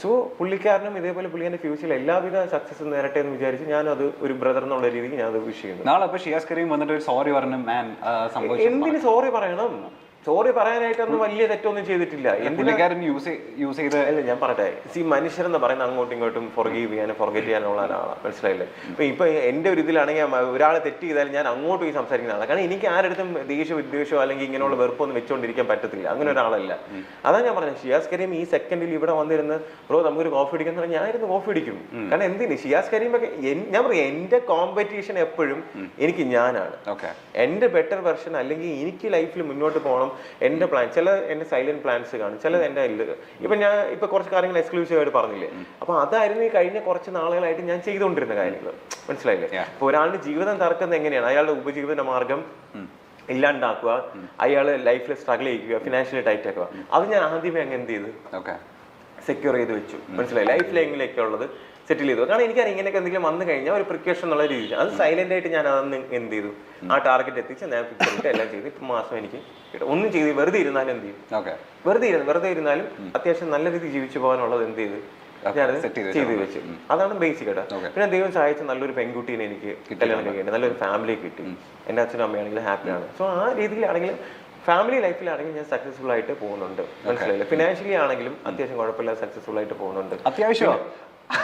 So പുള്ളിക്കാരനും ഇതേപോലെ പുള്ളിയുടെ ഫ്യൂച്ചറിൽ എല്ലാവിധ സക്സസ് നേരട്ടെ എന്ന് വിചാരിച്ച് ഞാനത് ഒരു ബ്രദർ എന്നുള്ള രീതിക്ക് ഞാൻ അത് വിഷ് ചെയ്യുന്നു. നാളെ അപ്പൊ ഷിയാസ് കരീം വന്നിട്ട് ഒരു സോറി പറഞ്ഞു മാൻ എന്തിന് സോറി പറയണം? സോറി പറയാനായിട്ടൊന്നും വലിയ തെറ്റൊന്നും ചെയ്തിട്ടില്ല. പുള്ളിക്കാരൻ യൂസ് യൂസ് ചെയ്ത് അല്ല ഞാൻ പറയട്ടെ. സി മനുഷ്യരെന്ന് പറയുന്ന അങ്ങോട്ടും ഇങ്ങോട്ടും ഫൊർഗീവ് ചെയ്യാനും ഫൊർഗറ്റ് ചെയ്യാനുള്ള ഒരാളാണ് മനസ്സിലായില്ലേ? ഇപ്പൊ ഇപ്പൊ എന്റെ ഒരു ഇതിലാണെങ്കിൽ ഒരാൾ തെറ്റ് ചെയ്താലും ഞാൻ അങ്ങോട്ട് പോയി സംസാരിക്കുന്ന ആളാണ് കാരണം എനിക്ക് ആരുടെ ദേഷ്യ വിദ്വേഷമോ അല്ലെങ്കിൽ ഇങ്ങനെയുള്ള വെറുപ്പൊന്നും വെച്ചുകൊണ്ടിരിക്കാൻ പറ്റത്തില്ല. അങ്ങനെ ഒരാളല്ല. അതാണ് ഞാൻ പറഞ്ഞത് ഷിയാസ് കരീം ഈ സെക്കൻഡിൽ ഇവിടെ വന്നിരുന്ന് ബ്രോ നമുക്കൊരു കോഫി അടിക്കാൻ പറഞ്ഞാൽ ഞാനിരുന്ന് കോഫി അടിക്കും. കാരണം എന്തിന്? ഷിയാസ് കരീം ഒക്കെ ഞാൻ പറയാം എന്റെ കോമ്പറ്റീഷൻ എപ്പോഴും എനിക്ക് ഞാനാണ്. എന്റെ ബെറ്റർ വെർഷൻ അല്ലെങ്കിൽ എനിക്ക് ലൈഫിൽ മുന്നോട്ട് പോകണം എന്റെ പ്ലാൻ ചില എന്റെ സൈലന്റ് പ്ലാൻസ് കാണും ചിലത് എന്റെ ഇപ്പൊ ഞാൻ ഇപ്പൊ കുറച്ച് കാര്യങ്ങൾ എക്സ്ക്ലൂസീവ് ആയിട്ട് പറഞ്ഞില്ലേ? അപ്പൊ അതായിരുന്നു ഈ കഴിഞ്ഞ കുറച്ച് നാളുകളായിട്ട് ഞാൻ ചെയ്തുകൊണ്ടിരുന്ന കാര്യങ്ങൾ. മനസ്സിലായില്ലേ? അപ്പോൾ ഒരാളുടെ ജീവിതം തറക്കുന്നത് എങ്ങനെയാണ്? അയാളുടെ ഉപജീവന മാർഗം ഇല്ലാണ്ടാക്കുക അയാൾ ലൈഫിൽ സ്ട്രഗിൾ ചെയ്യുക ഫിനാൻഷ്യലി ടൈറ്റ് ആക്കുക. അത് ഞാൻ ആദ്യമേ അങ്ങ് എന്ത് ചെയ്തു? സെക്യൂർ ചെയ്ത് വെച്ചു. മനസ്സിലായി ലൈഫ് ഉള്ളത്? സെറ്റിൽ ചെയ്തു. കാരണം എനിക്കറിയാം ഇങ്ങനെയൊക്കെ എന്തെങ്കിലും വന്നു കഴിഞ്ഞാൽ ഒരു പ്രിക്കോഷൻ എന്നുള്ള രീതിയിൽ. അത് സൈലന്റ് ആയിട്ട് ഞാൻ അതൊന്ന് എന്ത് ചെയ്തു? ആ ടാർഗറ്റ് എത്തിച്ച് ഞാൻ ഫിക്സ് ചെയ്തിട്ട് എല്ലാം ചെയ്തു. ഇപ്പം മാസം എനിക്ക് ഒന്നും ചെയ്ത് വെറുതെ ഇരുന്നാലും എന്ത് ചെയ്യും? വെറുതെ ഇരുന്ന് വെറുതെ ഇരുന്നാലും അത്യാവശ്യം നല്ല രീതിയിൽ ജീവിച്ചു പോകാനുള്ളത് എന്ത് ചെയ്ത്? ഞാനത് ചെയ്ത് വെച്ചു. അതാണ് ബേസിക് കേട്ടോ പിന്നെ ദൈവം സഹായിച്ച നല്ലൊരു പെൺകുട്ടീനെ എനിക്ക് കല്യാണം കഴിക്കേണ്ടത് നല്ലൊരു ഫാമിലി കിട്ടി. എന്റെ അച്ഛനും അമ്മയാണെങ്കിലും ഹാപ്പിയാണ് സോ ആ രീതിയിലാണെങ്കിലും ഫാമിലി ലൈഫിലാണെങ്കിൽ ഞാൻ സക്സസ്ഫുൾ ആയിട്ട് പോകുന്നുണ്ട്. മനസ്സിലായില്ല? ഫിനാൻഷ്യലി ആണെങ്കിലും അത്യാവശ്യം കുഴപ്പമില്ല സക്സസ്ഫുൾ ആയിട്ട് പോകുന്നുണ്ട്. അത്യാവശ്യം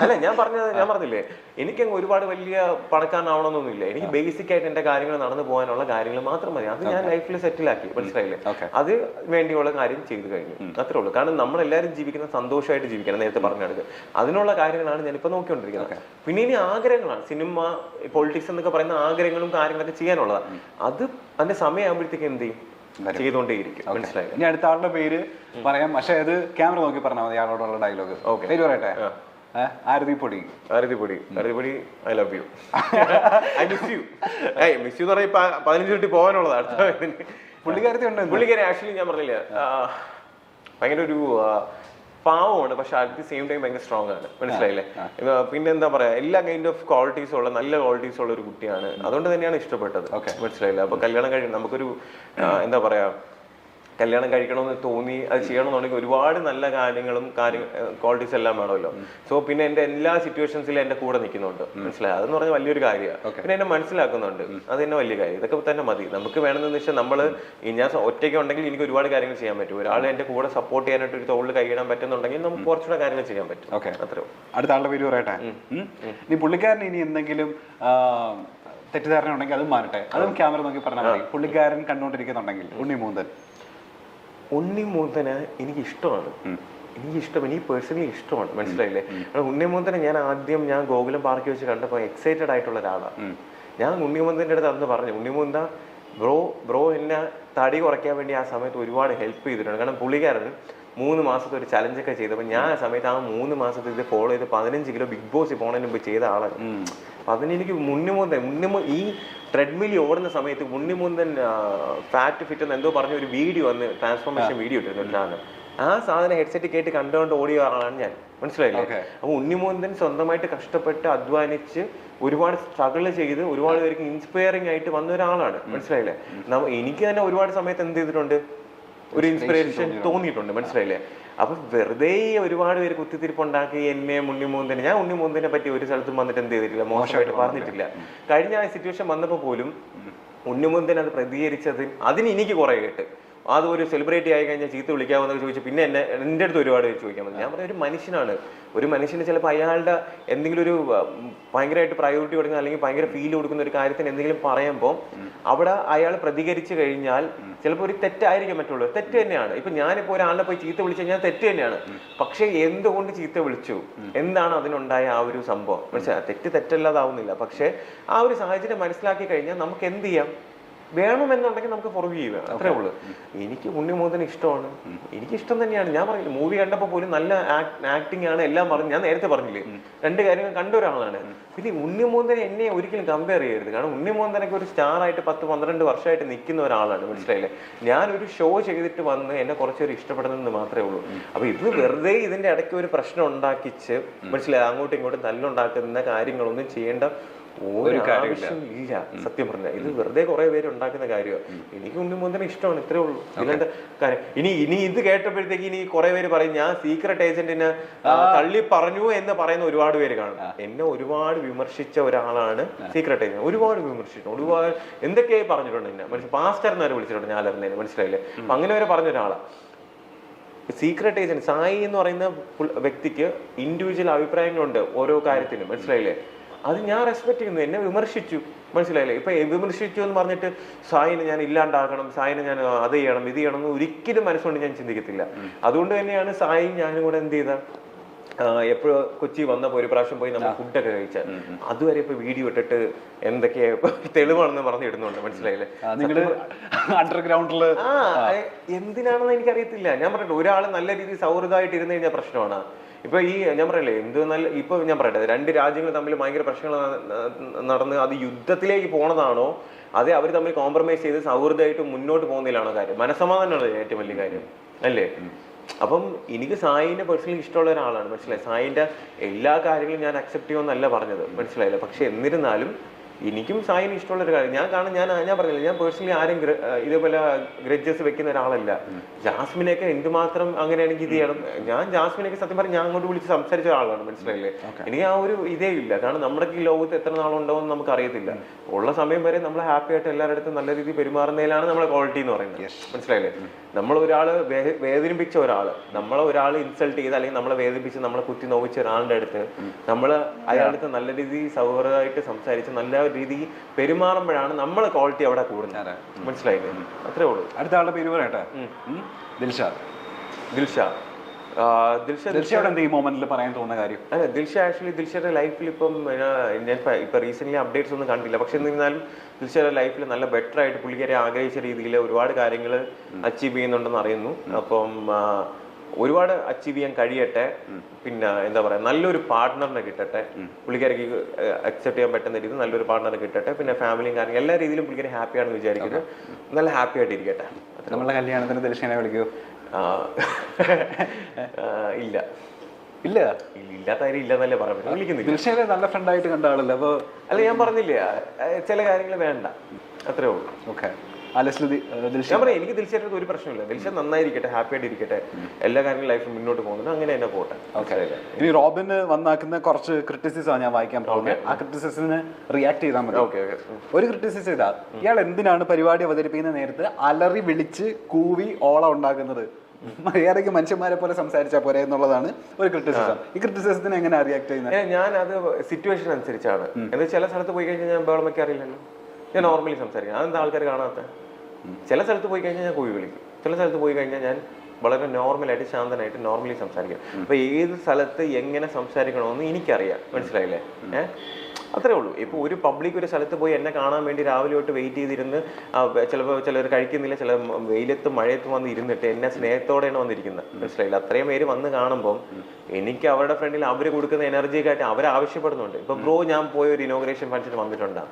അല്ല ഞാൻ പറഞ്ഞത് ഞാൻ പറഞ്ഞില്ലേ എനിക്കങ്ങ് ഒരുപാട് വലിയ പണക്കാരനാവണമെന്നൊന്നുമില്ല. എനിക്ക് ബേസിക് ആയിട്ട് എന്റെ കാര്യങ്ങൾ നടന്നു പോകാനുള്ള കാര്യങ്ങൾ മാത്രം മതി. അത് ഞാൻ ലൈഫിൽ സെറ്റിൽ ആക്കി മനസ്സിലായില്ലേ. അത് വേണ്ടിയുള്ള കാര്യം ചെയ്തു കഴിഞ്ഞു. അത്രേ ഉള്ളൂ. കാരണം നമ്മളെല്ലാവരും ജീവിക്കുന്ന സന്തോഷമായിട്ട് ജീവിക്കണം നേരത്തെ പറഞ്ഞത് അതിനുള്ള കാര്യങ്ങളാണ് ഞാൻ ഇപ്പൊ നോക്കിക്കൊണ്ടിരിക്കുന്നത് പിന്നെ ഇനി ആഗ്രഹങ്ങളാണ്. സിനിമ പൊളിറ്റിക്സ് എന്നൊക്കെ പറയുന്ന ആഗ്രഹങ്ങളും കാര്യങ്ങളൊക്കെ ചെയ്യാനുള്ളതാണ് അത് അതിന്റെ സമയമാകുമ്പോഴത്തേക്ക് എന്ത് ചെയ്യും? ചെയ്തുകൊണ്ടേയിരിക്കും. മനസ്സിലായി? ഇനി അടുത്ത ആളുടെ പേര് പറയാം. പക്ഷെ അത് ക്യാമറ നോക്കി പറഞ്ഞാൽ മതി. ആളോടുള്ള ഡയലോഗ് ഓക്കെ. പേര് പറയട്ടെ? ഏഹ് ആരതി പൊടി അരതിപ്പൊടി അരതിപ്പൊടി I love you I miss you ഏയ് മിസ് യു എന്ന് പറഞ്ഞാൽ പ- പതിനഞ്ച് മിനിറ്റ് പോകാനുള്ളതാണ് അടുത്ത. പുള്ളിക്കാരത്തി ഉണ്ട് പുള്ളിക്കാരി ആക്ച്വലി ഞാൻ പറഞ്ഞില്ല ഭയങ്കര ഒരു പാവമാണ് പക്ഷെ അറ്റ് ദി സെയിം ടൈം ഭയങ്കര സ്ട്രോങ് ആണ്. മനസ്സിലായില്ലേ? ഇപ്പൊ പിന്നെ എന്താ പറയാ എല്ലാ കൈൻഡ് ഓഫ് ക്വാളിറ്റീസ് ഉള്ള നല്ല ക്വാളിറ്റീസ് ഉള്ള ഒരു കുട്ടിയാണ്. അതുകൊണ്ട് തന്നെയാണ് ഇഷ്ടപ്പെട്ടത്. മനസ്സിലായില്ല? അപ്പൊ കല്യാണം കഴിക്കണം നമുക്കൊരു എന്താ പറയാ കല്യാണം കഴിക്കണമെന്ന് തോന്നി അത് ചെയ്യണമെന്നുണ്ടെങ്കിൽ ഒരുപാട് നല്ല കാര്യങ്ങളും കാര്യ ക്വാളിറ്റീസ് എല്ലാം വേണമല്ലോ. സോ പിന്നെ എന്റെ എല്ലാ സിറ്റുവേഷൻസിലും എന്റെ കൂടെ നിൽക്കുന്നുണ്ട്. മനസ്സിലായി? അതെന്ന് പറഞ്ഞാൽ വലിയൊരു കാര്യമാണ്. പിന്നെ എന്നെ മനസ്സിലാക്കുന്നുണ്ട്. അത് തന്നെ വലിയ കാര്യം. ഇതൊക്കെ തന്നെ മതി. നമുക്ക് വേണമെന്ന് വെച്ചാൽ നമ്മൾ ഈ ഞാൻ ഒറ്റയ്ക്ക് ഉണ്ടെങ്കിൽ എനിക്ക് ഒരുപാട് കാര്യങ്ങൾ ചെയ്യാൻ പറ്റും. ഒരാൾ എന്റെ കൂടെ സപ്പോർട്ട് ചെയ്യാനായിട്ട് ഒരു തോളിൽ കൈയിടാൻ പറ്റുന്നുണ്ടെങ്കിൽ നമുക്ക് കുറച്ചുകൂടെ കാര്യങ്ങൾ ചെയ്യാൻ പറ്റും. ഓക്കെ അത്രേ അടുത്ത ആളുടെ പേര് പറയട്ടെ? നീ ഇനി പുള്ളിക്കാരൻ ഇനി എന്തെങ്കിലും തെറ്റിദ്ധാരണ ഉണ്ടെങ്കിൽ അതും മാറട്ടെ. അതും ക്യാമറ നോക്കി പറഞ്ഞാൽ മതി. പുള്ളിക്കാരൻ കണ്ടുകൊണ്ടിരിക്കുന്നുണ്ടെങ്കിൽ ഉണ്ണി മൂന്തൻ. ഉണ്ണി മൂന്തന് എനിക്ക് ഇഷ്ടമാണ് എനിക്ക് ഇഷ്ടം എനിക്ക് പേഴ്സണലി ഇഷ്ടമാണ് മനസ്സിലായില്ലേ കാരണം ഉണ്ണി മൂന്തനെ ഞാൻ ആദ്യം ഞാൻ ഗോകുലം പാർക്കിൽ വെച്ച് കണ്ടപ്പോൾ എക്സൈറ്റഡ് ആയിട്ടുള്ള ഒരാളാണ് ഞാൻ ഉണ്ണിമൂന്തന്റെ അടുത്ത് അന്ന് പറഞ്ഞു ഉണ്ണിമൂന്ത ബ്രോ ബ്രോ എന്നെ തടി കുറയ്ക്കാൻ വേണ്ടി ആ സമയത്ത് ഒരുപാട് ഹെൽപ്പ് ചെയ്തിട്ടുണ്ട്. കാരണം പുള്ളിക്കാരൻ മൂന്ന് മാസത്തെ ഒരു ചലഞ്ച് ഒക്കെ ചെയ്തപ്പോൾ ഞാൻ ആ സമയത്ത് ആ മൂന്ന് മാസത്തെ ഇത് ഫോളോ ചെയ്ത് പതിനഞ്ച് കിലോ ബിഗ് ബോസ് പോണതിന് മുമ്പ് ചെയ്ത ആളാണ്. അപ്പം അതിനെനിക്ക് ഉണ്ണിമൂന്തൻ ഉണ്ണിമൂ ഈ ട്രെഡ്മിൽ ഓടുന്ന സമയത്ത് ഉണ്ണിമൂന്തൻ ഫാറ്റ് ഫിറ്റ് എന്ന് എന്തോ പറഞ്ഞ ഒരു വീഡിയോ അന്ന് ട്രാൻസ്ഫോർമേഷൻ വീഡിയോ ഇട്ടിരുന്നു ആ സാധനം ഹെഡ്സെറ്റ് കേട്ട് കണ്ടുകൊണ്ട് ഓടിയ ആളാണ് ഞാൻ. മനസ്സിലായില്ലേ. അപ്പൊ ഉണ്ണിമോന്തൻ സ്വന്തമായിട്ട് കഷ്ടപ്പെട്ട് അധ്വാനിച്ച് ഒരുപാട് സ്ട്രഗിൾ ചെയ്ത് ഒരുപാട് പേർക്ക് ഇൻസ്പയറിംഗ് ആയിട്ട് വന്ന ഒരാളാണ്. മനസ്സിലായില്ലേ? എനിക്ക് തന്നെ ഒരുപാട് സമയത്ത് എന്ത് ചെയ്തിട്ടുണ്ട്? ഒരു ഇൻസ്പിറേഷൻ തോന്നിയിട്ടുണ്ട് മനസ്സിലായില്ലേ? അപ്പൊ വെറുതെ ഒരുപാട് പേര് കുത്തിത്തിരിപ്പുണ്ടാക്കി എന്നെ ഉണ്ണിമൂന്തനെ ഞാൻ ഉണ്ണിമൂന്തനെ പറ്റി ഒരു സ്ഥലത്തും വന്നിട്ട് എന്ത് ചെയ്തിട്ടില്ല മോശമായിട്ട് പറഞ്ഞിട്ടില്ല. കഴിഞ്ഞ ആ സിറ്റുവേഷൻ വന്നപ്പോൾ പോലും ഉണ്ണിമൂന്തൻ അത് പ്രതികരിച്ചത് അതിന് എനിക്ക് കുറെ കേട്ട്. അത് ഒരു സെലിബ്രിറ്റി ആയി കഴിഞ്ഞാൽ ചീത്ത വിളിക്കാമെന്നൊക്കെ ചോദിച്ചു പിന്നെ എന്നെ എന്റെ അടുത്ത് ഒരുപാട് ചോദിക്കാൻ പറ്റും ഞാൻ പറഞ്ഞ ഒരു മനുഷ്യനാണ്. ഒരു മനുഷ്യന് ചിലപ്പോൾ അയാളുടെ എന്തെങ്കിലും ഒരു ഭയങ്കരമായിട്ട് പ്രയോറിറ്റി കൊടുക്കുന്ന അല്ലെങ്കിൽ ഭയങ്കര ഫീൽ കൊടുക്കുന്ന ഒരു കാര്യത്തിന് എന്തെങ്കിലും പറയുമ്പോൾ അവിടെ അയാൾ പ്രതികരിച്ചു കഴിഞ്ഞാൽ ചിലപ്പോൾ ഒരു തെറ്റായിരിക്കും മറ്റുള്ളവർ തെറ്റ് തന്നെയാണ്. ഇപ്പൊ ഞാനിപ്പോൾ ഒരാളെ പോയി ചീത്ത വിളിച്ചു കഴിഞ്ഞാൽ തെറ്റ് തന്നെയാണ്. പക്ഷേ എന്തുകൊണ്ട് ചീത്ത വിളിച്ചു? എന്താണ് അതിനുണ്ടായ ആ ഒരു സംഭവം? മനസ്സിലായി? തെറ്റ് തെറ്റല്ലാതാവുന്നില്ല. പക്ഷേ ആ ഒരു സാഹചര്യം മനസ്സിലാക്കി കഴിഞ്ഞാൽ നമുക്ക് എന്ത് ചെയ്യാം? വേണമെന്നുണ്ടെങ്കിൽ നമുക്ക് പുറകെ ചെയ്യുക അത്രേ ഉള്ളൂ. എനിക്ക് ഉണ്ണിമോദന് ഇഷ്ടമാണ്. എനിക്ക് ഇഷ്ടം തന്നെയാണ്. ഞാൻ പറഞ്ഞില്ല മൂവി കണ്ടപ്പോൾ പോലും നല്ല ആക്ടിങ് ആണ് എല്ലാം പറഞ്ഞു ഞാൻ നേരത്തെ പറഞ്ഞില്ലേ? രണ്ട് കാര്യങ്ങൾ കണ്ട ഒരാളാണ്. പിന്നെ ഉണ്ണിമോന്തനെ എന്നെ ഒരിക്കലും കമ്പയർ ചെയ്യരുത്. കാരണം ഉണ്ണിമോന്തനൊക്കെ ഒരു സ്റ്റാർ ആയിട്ട് പത്ത് പന്ത്രണ്ട് വർഷമായിട്ട് നിൽക്കുന്ന ഒരാളാണ് മനസ്സിലായില്ലേ? ഞാൻ ഒരു ഷോ ചെയ്തിട്ട് വന്ന് എന്നെ കുറച്ചൊരു ഇഷ്ടപ്പെടുന്നത് മാത്രമേ ഉള്ളൂ. അപ്പൊ ഇത് വെറുതെ ഇതിന്റെ ഇടയ്ക്ക് ഒരു പ്രശ്നം ഉണ്ടാക്കിച്ച് മനസ്സിലായി? അങ്ങോട്ടും ഇങ്ങോട്ടും തല്ലുണ്ടാക്കുന്ന കാര്യങ്ങളൊന്നും ചെയ്യേണ്ട ഒരു കാര്യമില്ല. ഇല്ല. സത്യം പറഞ്ഞ. ഇത് വെറുതെ കുറെ പേര് ഉണ്ടാക്കുന്ന കാര്യമാണ് എനിക്ക് ഉണ്ണി മുതലേ ഇഷ്ടമാണ് ഇത്രേ ഉള്ളൂ. ഇതിലെന്താ കാര്യം. ഇനി ഇനി ഇത് കേട്ടപ്പോഴത്തേക്ക് ഇനി കുറെ പേര് പറയും ഞാൻ സീക്രട്ട് ഏജന്റിന് തള്ളി പറഞ്ഞു എന്ന് പറയുന്ന ഒരുപാട് പേര് കാണും. എന്നെ ഒരുപാട് വിമർശിച്ച ഒരാളാണ് സീക്രട്ട് ഏജന്റ് ഒരുപാട് വിമർശിച്ചു ഒരുപാട് എന്തൊക്കെയായി പറഞ്ഞിട്ടുണ്ട് എന്നെ? മനുഷ്യ പാസ്റ്റർ എന്നവരെ വിളിച്ചിട്ടുണ്ട്? ഞാൻ അറിഞ്ഞതിന് മനസ്സിലായില്ലേ? അങ്ങനെ വരെ പറഞ്ഞ ഒരാളാണ് സീക്രട്ട് ഏജന്റ് സായി എന്ന് പറയുന്ന വ്യക്തിക്ക് ഇൻഡിവിജ്വൽ അഭിപ്രായങ്ങളുണ്ട് ഓരോ കാര്യത്തിനും മനസ്സിലായില്ലേ? അത് ഞാൻ റെസ്പെക്ട് ചെയ്യുന്നു. എന്നെ വിമർശിച്ചു. മനസ്സിലായില്ലേ? ഇപ്പൊ വിമർശിച്ചു എന്ന് പറഞ്ഞിട്ട് സായിനെ ഞാൻ ഇല്ലാണ്ടാക്കണം സായിനെ ഞാൻ അത് ചെയ്യണം ഇത് ചെയ്യണം എന്ന് ഒരിക്കലും മനസ്സുകൊണ്ട് ഞാൻ ചിന്തിക്കത്തില്ല. അതുകൊണ്ട് തന്നെയാണ് സായി ഞാനും കൂടെ എന്ത് ചെയ്ത എപ്പോഴും കൊച്ചി വന്നപ്പോ ഒരു പ്രാവശ്യം പോയി നമ്മൾ ഫുഡൊക്കെ കഴിച്ച. അതുവരെ ഇപ്പൊ വീഡിയോ ഇട്ടിട്ട് എന്തൊക്കെയാ തെളിവാണെന്ന് പറഞ്ഞു ഇടുന്നുണ്ട് മനസ്സിലായില്ലേ നിങ്ങൾ അണ്ടർഗ്രൗണ്ടിൽ ആ എന്തിനാണെന്ന് എനിക്കറിയത്തില്ല. ഞാൻ പറഞ്ഞിട്ട് ഒരാൾ നല്ല രീതിയിൽ സൗഹൃദമായിട്ട് ഇരുന്ന് കഴിഞ്ഞാൽ പ്രശ്നമാണ്. ഇപ്പൊ ഈ ഞാൻ പറയല്ലേ എന്ത് നല്ല ഇപ്പൊ ഞാൻ പറയട്ടെ രണ്ട് രാജ്യങ്ങൾ തമ്മിൽ ഭയങ്കര പ്രശ്നങ്ങൾ നടന്ന് അത് യുദ്ധത്തിലേക്ക് പോണതാണോ? അതെ അവർ തമ്മിൽ കോംപ്രമൈസ് ചെയ്ത് സൗഹൃദമായിട്ട് മുന്നോട്ട് പോകുന്നതിലാണോ കാര്യം? മനസമാധാനമാണ് ഏറ്റവും വലിയ കാര്യം അല്ലേ? അപ്പം എനിക്ക് സായിനെ പേഴ്സണലി ഇഷ്ടമുള്ള ഒരാളാണ് മനസ്സിലായി? സായിന്റെ എല്ലാ കാര്യങ്ങളും ഞാൻ അക്സെപ്റ്റ് ചെയ്യുമെന്നല്ല പറഞ്ഞത് മനസ്സിലായില്ല? പക്ഷെ എന്നിരുന്നാലും എനിക്കും സായിന് ഇഷ്ടമുള്ള ഒരു കാര്യം. ഞാൻ കാണാൻ ഞാൻ ഞാൻ പറഞ്ഞില്ല ഞാൻ പേഴ്സണലി ആരും ഇതേപോലെ ഗ്രഡ്ജസ് വെക്കുന്ന ഒരാളല്ല. ജാസ്മിനെയൊക്കെ എന്തുമാത്രം അങ്ങനെയാണെങ്കിൽ ഇത് ചെയ്യണം. ഞാൻ ജാസ്മിനെയൊക്കെ സത്യം പറഞ്ഞാൽ ഞാൻ അങ്ങോട്ട് വിളിച്ച് സംസാരിച്ച ആളാണ് മനസ്സിലായില്ലേ? എനിക്ക് ആ ഒരു ഇതേ ഇല്ല. കാരണം നമ്മുടെ ഈ ലോകത്ത് എത്ര നാളുണ്ടാവും നമുക്ക് അറിയത്തില്ല ഉള്ള സമയം വരെ നമ്മൾ ഹാപ്പി ആയിട്ട് എല്ലാവരുടെ അടുത്തും നല്ല രീതിയിൽ പെരുമാറുന്നതിലാണ് നമ്മളെ ക്വാളിറ്റി എന്ന് പറയുന്നത്. മനസ്സിലായില്ലേ? നമ്മൾ ഒരാൾ വേദനിപ്പിച്ച ഒരാൾ നമ്മളെ ഒരാൾ ഇൻസൾട്ട് ചെയ്ത് അല്ലെങ്കിൽ നമ്മളെ വേദനിപ്പിച്ച് നമ്മളെ കുത്തി നോവിച്ച ഒരാളുടെ അടുത്ത് നമ്മൾ അയാളുടെ നല്ല രീതിയിൽ സൗഹൃദമായിട്ട് സംസാരിച്ച് നല്ല രീതിയിൽ പെരുമാറുമ്പോഴാണ് നമ്മളെ ക്വാളിറ്റി അവിടെ കൂടുന്നത്. മനസ്സിലായില്ലേ? അത്രേ ഉള്ളൂ. അടുത്ത ആളുടെ പേര് പറയട്ടെ. ദിൽഷാദ് ദിൽഷാദ് ദിൽഷ. ദിൽഷയോട് എന്താ ഈ മൊമെന്റിൽ പറയാൻ തോന്നുന്ന കാര്യം? അല്ല ദിൽഷ ആക്ച്വലി ദിൽഷയുടെ ലൈഫിൽ ഇപ്പം ഞാൻ ഇപ്പൊ- റീസെന്റ് അപ്ഡേറ്റ്സ് ഒന്നും കണ്ടില്ല. പക്ഷെ എന്നിരുന്നാലും ദിൽഷയുടെ ലൈഫിൽ നല്ല ബെറ്റർ ആയിട്ട് പുള്ളിക്കാരെ ആഗ്രഹിച്ച രീതിയിൽ ഒരുപാട് കാര്യങ്ങൾ അച്ചീവ് ചെയ്യുന്നുണ്ടെന്ന് അറിയുന്നു. അപ്പം ഒരുപാട് അച്ചീവ് ചെയ്യാൻ കഴിയട്ടെ. പിന്നെ എന്താ പറയാ നല്ലൊരു പാർട്ട്ണറിനെ കിട്ടട്ടെ. പുള്ളിക്കാരിക്ക് അക്സെപ്റ്റ് ചെയ്യാൻ പറ്റുന്ന രീതിയിൽ നല്ലൊരു പാർട്ട്ണറെ കിട്ടട്ടെ. പിന്നെ ഫാമിലിയും കാര്യങ്ങൾ എല്ലാ രീതിയിലും പുള്ളിക്കാരി ഹാപ്പി ആണെന്ന് വിചാരിക്കുന്നു. നല്ല ഹാപ്പി ആയിട്ട് ഇരിക്കട്ടെ. നമ്മളെ കല്യാണത്തിന് ദർശനെ വിളിക്കൂ. ഇല്ല. ഇല്ല? ഇല്ലാത്ത കാര്യം ഇല്ലെന്നല്ലേ പറയാൻ പറ്റും. വിളിക്കുന്നില്ല. ഫ്രണ്ട് നല്ല ഫ്രണ്ടായിട്ട് കണ്ട ആളല്ലേ? അപ്പൊ അല്ല ഞാൻ പറഞ്ഞില്ലേ ചില കാര്യങ്ങൾ വേണ്ട. അത്രേ ഉള്ളൂ. ഓക്കെ. ഞാൻ പറയാം എനിക്ക് ദിൽഷയുടെ ഒരു പ്രശ്നമില്ല. ദിൽഷ നന്നായിരിക്കട്ടെ ഹാപ്പി ആയിട്ട് ഇരിക്കട്ടെ. എല്ലാ കാര്യങ്ങളും ലൈഫ് മുന്നോട്ട് പോകുന്നുണ്ട്. അങ്ങനെ തന്നെ പോട്ടെ? ഇനി റോബിന് വന്നാക്കുന്ന കുറച്ച് ക്രിറ്റിസിസം ഞാൻ വായിക്കാൻ പോകുന്നത്. ആ ക്രിറ്റിസിസിന് റിയാക്ട് ചെയ്താൽ മതി. ഒരു ക്രിറ്റിസിസ് ചെയ്താൽ ഇയാൾ എന്തിനാണ് പരിപാടി അവതരിപ്പിക്കുന്ന നേരത്ത് അലറി വിളിച്ച് കൂവി ഓള ഉണ്ടാക്കുന്നത്? മര്യാദയ്ക്ക് മനുഷ്യന്മാരെ പോലെ സംസാരിച്ചാൽ പോരെ എന്നുള്ളതാണ് ഒരു ക്രിറ്റിസിസം ഈ ക്രിറ്റിസിസത്തിന് എങ്ങനെ റിയാക്ട് ചെയ്യുന്നത് ഞാൻ അത് സിറ്റുവേഷൻ അനുസരിച്ചാണ്. എന്നാൽ ചില സ്ഥലത്ത് പോയി കഴിഞ്ഞാൽ ഞാൻ ബഹളം വെക്കാറില്ലല്ലോ. ഞാൻ നോർമലി സംസാരിക്കാം. അതെന്താ ആൾക്കാർ കാണാത്ത? ചില സ്ഥലത്ത് പോയി കഴിഞ്ഞാൽ ഞാൻ കൂവി വിളിക്കും. ചില സ്ഥലത്ത് പോയി കഴിഞ്ഞാൽ ഞാൻ വളരെ നോർമലായിട്ട് ശാന്തനായിട്ട് നോർമലി സംസാരിക്കും. അപ്പൊ ഏത് സ്ഥലത്ത് എങ്ങനെ സംസാരിക്കണമെന്ന് എനിക്കറിയാം. മനസ്സിലായില്ലേ? ഏഹ്? അത്രേ ഉള്ളൂ. ഇപ്പൊ ഒരു പബ്ലിക് ഒരു സ്ഥലത്ത് പോയി എന്നെ കാണാൻ വേണ്ടി രാവിലെ തൊട്ട് വെയിറ്റ് ചെയ്തിരുന്ന് ചിലപ്പോൾ ചിലർ കഴിക്കുന്നില്ല ചില വെയിലത്തും മഴയത്തും വന്ന് ഇരുന്നിട്ട് എന്നെ സ്നേഹത്തോടെയാണ് വന്നിരിക്കുന്നത്. മനസ്സിലായില്ല? അത്രയും പേര് വന്ന് കാണുമ്പോൾ എനിക്ക് അവരുടെ ഫ്രണ്ടിൽ അവർ കൊടുക്കുന്ന എനർജിയൊക്കെ അവർ ആവശ്യപ്പെടുന്നുണ്ട്. ഇപ്പൊ ബ്രോ ഞാൻ പോയ ഒരു ഇനോഗ്രേഷൻ ഫങ്ഷൻ വന്നിട്ടുണ്ടാ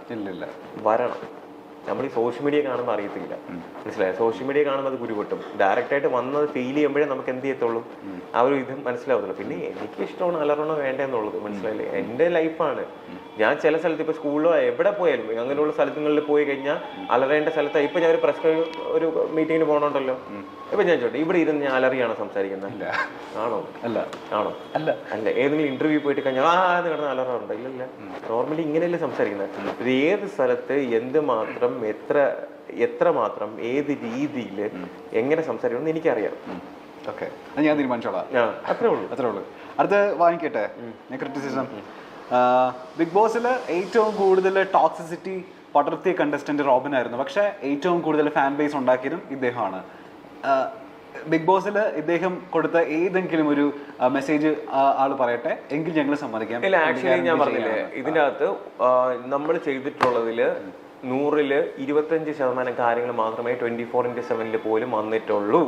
വരണം. നമ്മൾ ഈ സോഷ്യൽ മീഡിയ കാണുമ്പോൾ അറിയത്തില്ല. മനസ്സിലായോ? സോഷ്യൽ മീഡിയ കാണുമ്പോൾ അത് കുരുപൊട്ടും. ഡയറക്റ്റ് ആയിട്ട് വന്നത് ഫീൽ ചെയ്യുമ്പോഴേ നമുക്ക് എന്ത് ചെയ്യത്തുള്ളൂ? ആ ഒരു ഇത് മനസ്സിലാവത്തുള്ളൂ. പിന്നെ എനിക്ക് ഇഷ്ടമാണ് അലറണോ വേണ്ടെന്നുള്ളത് മനസ്സിലായില്ലേ? എന്റെ ലൈഫാണ് ഞാൻ ചില സ്ഥലത്ത് ഇപ്പൊ സ്കൂളിലോ എവിടെ പോയാലും അങ്ങനെയുള്ള സ്ഥലങ്ങളിൽ പോയി കഴിഞ്ഞാൽ അലറേണ്ട സ്ഥലത്ത്. ഇപ്പൊ ഞാൻ ഒരു പ്രശ്നം ഒരു മീറ്റിങ്ങിന് പോകണുണ്ടല്ലോ ഇപ്പൊ ഞാൻ ചോട്ടെ ഇവിടെ ഇരുന്ന് ഞാൻ അലറിയാണോ സംസാരിക്കുന്നത് ആണോ? അല്ല. ആണോ? അല്ല. അല്ല ഏതെങ്കിലും ഇന്റർവ്യൂ പോയിട്ട് കഴിഞ്ഞാൽ ആ അത് കിടന്ന് അലറാറുണ്ടോ. ഇല്ലല്ല നോർമലി ഇങ്ങനെയല്ലേ സംസാരിക്കുന്നത് ഏത് സ്ഥലത്ത് എന്ത് മാത്രം എത്ര എത്ര മാത്രം ഏത് രീതിയിൽ എങ്ങനെ സംസാരിക്കണം എന്ന് എനിക്കറിയാം ഓക്കെ. ഞാൻ തീരുമാനിച്ചോളാം. അത്രേ ഉള്ളൂ. അത്രേ ഉള്ളൂ. അടുത്ത വാങ്ങിക്കട്ടെ? ക്രിറ്റിസിസം ബിഗ് ബോസിൽ ഏറ്റവും കൂടുതൽ ടോക്സിസിറ്റി പടർത്തിയ കണ്ടസ്റ്റന്റ് റോബിൻ ആയിരുന്നു. പക്ഷേ ഏറ്റവും കൂടുതൽ ഫാൻ ബേസ് ഉണ്ടാക്കിയതും ഇദ്ദേഹമാണ്. ബിഗ് ബോസിൽ ഇദ്ദേഹം കൊടുത്ത ഏതെങ്കിലും ഒരു മെസ്സേജ് ആൾ പറയട്ടെ? എങ്കിൽ ഞങ്ങൾ സമ്മതിക്കാം. ഇല്ല ആക്ച്വലി ഞാൻ പറഞ്ഞില്ലേ? ഇതിനകത്ത് നമ്മൾ ചെയ്തിട്ടുള്ളതിൽ നൂറിൽ ഇരുപത്തഞ്ച് ശതമാനം കാര്യങ്ങൾ മാത്രമേ ട്വന്റി ഫോർ ഇന്റു സെവനിൽ പോലും വന്നിട്ടുള്ളൂ.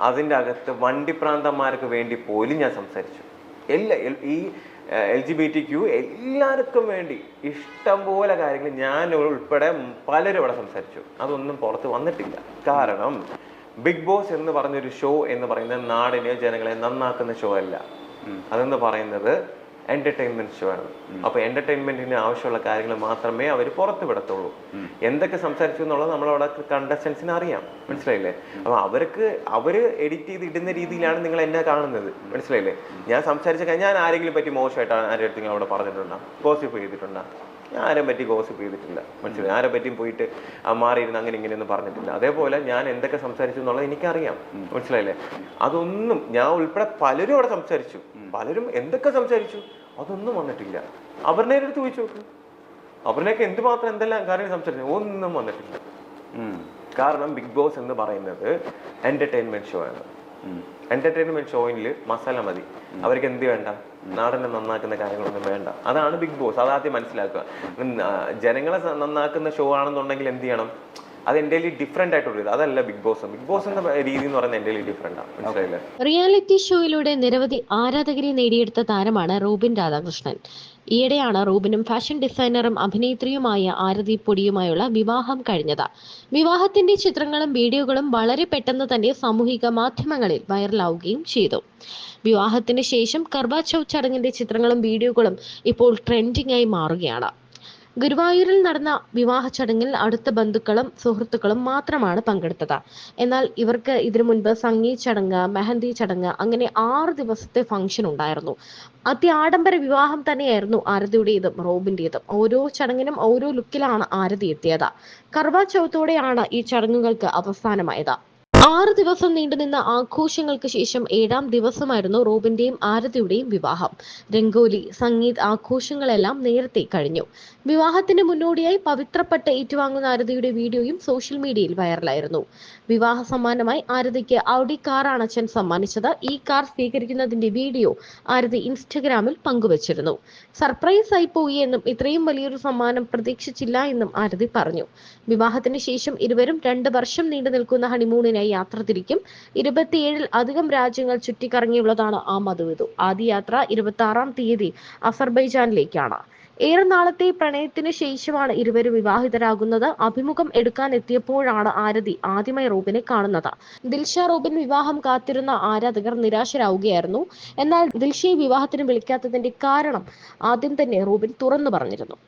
അതിന്റെ അകത്ത് വണ്ടിപ്രാന്തന്മാർക്ക് വേണ്ടി പോലും ഞാൻ സംസാരിച്ചു. എല്ലാ ഈ L G B T Q എല്ലാവർക്കും വേണ്ടി ഇഷ്ടം പോലെ കാര്യങ്ങൾ ഞാൻ ഉൾപ്പെടെ പലരും ഇവിടെ സംസാരിച്ചു. അതൊന്നും പുറത്ത് വന്നിട്ടില്ല. കാരണം ബിഗ് ബോസ് എന്ന് പറഞ്ഞൊരു ഷോ എന്ന് പറയുന്നത് നാടിനെ ജനങ്ങളെ നന്നാക്കുന്ന ഷോ അല്ല. അതെന്ന് പറയുന്നത് എന്റർടൈൻമെന്റ് ഷോ ആണ്. അപ്പോൾ എന്റർടൈൻമെന്റിന് ആവശ്യമുള്ള കാര്യങ്ങൾ മാത്രമേ അവർ പുറത്ത് വിടത്തുള്ളൂ. എന്തൊക്കെ സംസാരിച്ചു എന്നുള്ളത് നമ്മളവിടെ കണ്ടസ്റ്റൻസിന് അറിയാം. മനസ്സിലായില്ലേ? അപ്പോൾ അവർക്ക് അവർ എഡിറ്റ് ചെയ്ത് ഇടുന്ന രീതിയിലാണ് നിങ്ങൾ എന്നെ കാണുന്നത്. മനസ്സിലായില്ലേ? ഞാൻ സംസാരിച്ച കഴിഞ്ഞാൽ ഞാൻ ആരെങ്കിലും പറ്റി മോശമായിട്ടാണ് ആരുടെ അടുത്ത് അവിടെ പറഞ്ഞിട്ടുണ്ടോ? ഗോസിപ്പ് ചെയ്തിട്ടുണ്ടോ? ഞാൻ ആരെ പറ്റി ഗോസിപ്പ് ചെയ്തിട്ടില്ല. മനസ്സിലായി? ആരെ പറ്റിയും പോയിട്ട് മാറിയിരുന്ന് അങ്ങനെ ഇങ്ങനെയൊന്നും പറഞ്ഞിട്ടില്ല. അതേപോലെ ഞാൻ എന്തൊക്കെ സംസാരിച്ചു എന്നുള്ളത് എനിക്കറിയാം. മനസ്സിലായില്ലേ? അതൊന്നും ഞാൻ ഉൾപ്പെടെ പലരും അവിടെ സംസാരിച്ചു. പലരും എന്തൊക്കെ സംസാരിച്ചു? അതൊന്നും വന്നിട്ടില്ല. അവരുടെ അടുത്ത് ചോദിച്ചു നോക്ക്. അവരിനൊക്കെ എന്തുമാത്രം എന്തെല്ലാം കാര്യങ്ങൾ സംസാരിച്ചു? ഒന്നും വന്നിട്ടില്ല. കാരണം ബിഗ് ബോസ് എന്ന് പറയുന്നത് എന്റർടൈൻമെന്റ് ഷോ ആണ്. എന്റർടൈൻമെന്റ് ഷോയിൽ മസാല മതി. അവർക്ക് എന്ത് വേണ്ട? നാടിനെ നന്നാക്കുന്ന കാര്യങ്ങളൊന്നും വേണ്ട. അതാണ് ബിഗ് ബോസ്. അതാദ്യം മനസ്സിലാക്കുക. ജനങ്ങളെ നന്നാക്കുന്ന ഷോ ആണെന്നുണ്ടെങ്കിൽ എന്ത് ചെയ്യണം? അത് എന്റെ ഡിഫറെ ആയിട്ടുള്ള ഇത് അതല്ല ബിഗ് ബോസ് ബിഗ് ബോസ് എന്ന രീതി എന്ന് പറയുന്നത് എന്റെ ഡിഫറെന്റ് ആണ്. മനസ്സിലായില്ലേ? റിയാലിറ്റി ഷോയിലൂടെ നിരവധി ആരാധകരെ നേടിയെടുത്ത താരമാണ് റൂബിൻ രാധാകൃഷ്ണൻ. ഈയിടെയാണ് റൂബിനും ഫാഷൻ ഡിസൈനറും അഭിനേത്രിയുമായ ആരതി പൊടിയുമായുള്ള വിവാഹം കഴിഞ്ഞത്. വിവാഹത്തിന്റെ ചിത്രങ്ങളും വീഡിയോകളും വളരെ പെട്ടെന്ന് തന്നെ സാമൂഹിക മാധ്യമങ്ങളിൽ വൈറലാവുകയും ചെയ്തു. വിവാഹത്തിന് ശേഷം കർവാ ചൗ ചടങ്ങിന്റെ ചിത്രങ്ങളും വീഡിയോകളും ഇപ്പോൾ ട്രെൻഡിംഗ് ആയി മാറുകയാണ്. ഗുരുവായൂരിൽ നടന്ന വിവാഹ ചടങ്ങിൽ അടുത്ത ബന്ധുക്കളും സുഹൃത്തുക്കളും മാത്രമാണ് പങ്കെടുത്തത്. എന്നാൽ ഇവർക്ക് ഇതിനു മുൻപ് സംഗീത് ചടങ്ങ് മെഹന്തി ചടങ്ങ് അങ്ങനെ ആറ് ദിവസത്തെ ഫംഗ്ഷൻ ഉണ്ടായിരുന്നു. അത്യാഡംബര വിവാഹം തന്നെയായിരുന്നു ആരതിയുടേതും റോബിന്റേതും. ഓരോ ചടങ്ങിനും ഓരോ ലുക്കിലാണ് ആരതി എത്തിയത്. കർവാ ചൗത്തോടെയാണ് ഈ ചടങ്ങുകൾക്ക് അവസാനമായത്. ആറ് ദിവസം നീണ്ടുനിന്ന ആഘോഷങ്ങൾക്ക് ശേഷം ഏഴാം ദിവസമായിരുന്നു റോബിന്റെയും ആരതിയുടെയും വിവാഹം. രംഗോലി സംഗീത് ആഘോഷങ്ങളെല്ലാം നേരത്തെ കഴിഞ്ഞു. വിവാഹത്തിന് മുന്നോടിയായി പവിത്രപ്പെട്ട ഏറ്റുവാങ്ങുന്ന ആരതിയുടെ വീഡിയോയും സോഷ്യൽ മീഡിയയിൽ വൈറലായിരുന്നു. വിവാഹ സമ്മാനമായി ആരതിക്ക് ഔഡി കാറാണ് അച്ഛൻ സമ്മാനിച്ചത്. ഈ കാർ സ്വീകരിക്കുന്നതിന്റെ വീഡിയോ ആരതി ഇൻസ്റ്റഗ്രാമിൽ പങ്കുവച്ചിരുന്നു. സർപ്രൈസ് ആയി പോയി എന്നും ഇത്രയും വലിയൊരു സമ്മാനം പ്രതീക്ഷിച്ചില്ല എന്നും ആരതി പറഞ്ഞു. വിവാഹത്തിന് ശേഷം ഇരുവരും രണ്ട് വർഷം നീണ്ടു നിൽക്കുന്ന ഹണിമൂണിനായി യാത്ര തിരിക്കും. ഇരുപത്തിയേഴിൽ അധികം രാജ്യങ്ങൾ ചുറ്റിക്കറങ്ങിയുള്ളതാണ് ആ മധുവിധു. ആദ്യ യാത്ര ഇരുപത്തി ആറാം തീയതി അസർബൈജാനിലേക്കാണ് ഏറെ നാളത്തെ പ്രണയത്തിന് ശേഷമാണ് ഇരുവരും വിവാഹിതരാകുന്നത്. അഭിമുഖം എടുക്കാൻ എത്തിയപ്പോഴാണ് ആരതി ആദ്യമായി റോബിനെ കാണുന്നത്. ദിൽഷ റോബിൻ വിവാഹം കാത്തിരുന്ന ആരാധകർ നിരാശരാവുകയായിരുന്നു. എന്നാൽ ദിൽഷയെ വിവാഹത്തിന് വിളിക്കാത്തതിന്റെ കാരണം ആദ്യം തന്നെ റോബിൻ തുറന്നു പറഞ്ഞിരുന്നു.